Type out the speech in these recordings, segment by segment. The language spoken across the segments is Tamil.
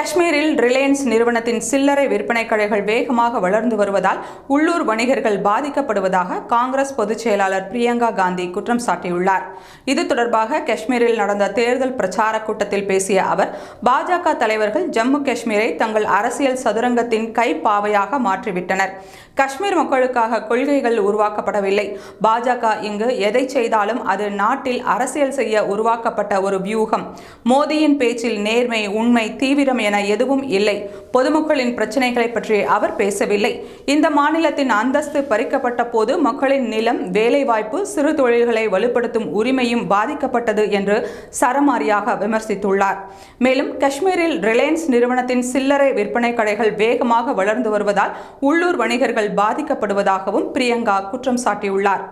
காஷ்மீரில் ரிலையன்ஸ் நிறுவனத்தின் சில்லறை விற்பனை கடைகள் வேகமாக வளர்ந்து வருவதால் உள்ளூர் வணிகர்கள் பாதிக்கப்படுவதாக காங்கிரஸ் பொதுச் செயலாளர் பிரியங்கா காந்தி குற்றம் சாட்டியுள்ளார். இது தொடர்பாக காஷ்மீரில் நடந்த தேர்தல் பிரச்சார கூட்டத்தில் பேசிய அவர் பாஜக தலைவர்கள் ஜம்மு காஷ்மீரை தங்கள் அரசியல் சதுரங்கத்தின் கைப்பாவையாக மாற்றிவிட்டனர். காஷ்மீர் மக்களுக்காக கொள்கைகள் உருவாக்கப்படவில்லை. பாஜக இங்கு எதை செய்தாலும் அது நாட்டில் அரசியல் செய்ய உருவாக்கப்பட்ட ஒரு வியூகம். மோடியின் பேச்சில் நேர்மை உண்மை தீவிரம் என எதுவும் இல்லை. பொதுமக்களின் பிரச்சனைகளை பற்றி அவர் பேசவில்லை. இந்த மாநிலத்தின் அந்தஸ்து பறிக்கப்பட்ட போது மக்களின் நிலம் வேலைவாய்ப்பு சிறு தொழில்களை வலுப்படுத்தும் உரிமையும் பாதிக்கப்பட்டது என்று சரமாரியாக விமர்சித்துள்ளார். மேலும் காஷ்மீரில் ரிலையன்ஸ் நிறுவனத்தின் சில்லறை விற்பனை கடைகள் வேகமாக வளர்ந்து வருவதால் உள்ளூர் வணிகர்கள் பாதிக்கப்படுவதாகவும் பிரியங்கா குற்றம் சாட்டியுள்ளார்.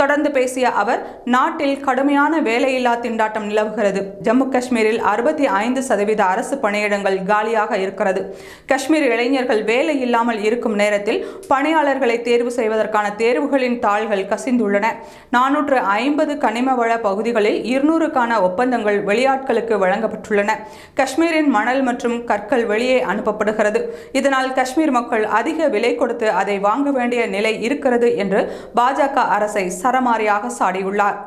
தொடர்ந்து பேசிய அவர் நாட்டில் கடுமையான வேலையில்லா திண்டாட்டம் நிலவுகிறது. ஜம்மு காஷ்மீரில் அறுபத்தி ஐந்து சதவீத அரசு பணியிடங்கள் காலியாக இருக்கிறது. காஷ்மீர் இளைஞர்கள் வேலை இல்லாமல் இருக்கும் நேரத்தில் பணியாளர்களை தேர்வு செய்வதற்கான தேர்வுகளின் தாள்கள் கசிந்துள்ளன. நானூற்று ஐம்பது கனிம வள பகுதிகளில் இருநூறுக்கான ஒப்பந்தங்கள் வெளியாட்களுக்கு வழங்கப்பட்டுள்ளன. காஷ்மீரின் மணல் மற்றும் கற்கள் வெளியே அனுப்பப்படுகிறது. இதனால் காஷ்மீர் மக்கள் அதிக விலை கொடுத்து அதை வாங்க வேண்டிய நிலை இருக்கிறது என்று பாஜக அரசை சரமாரியாக சாடியுள்ளார்.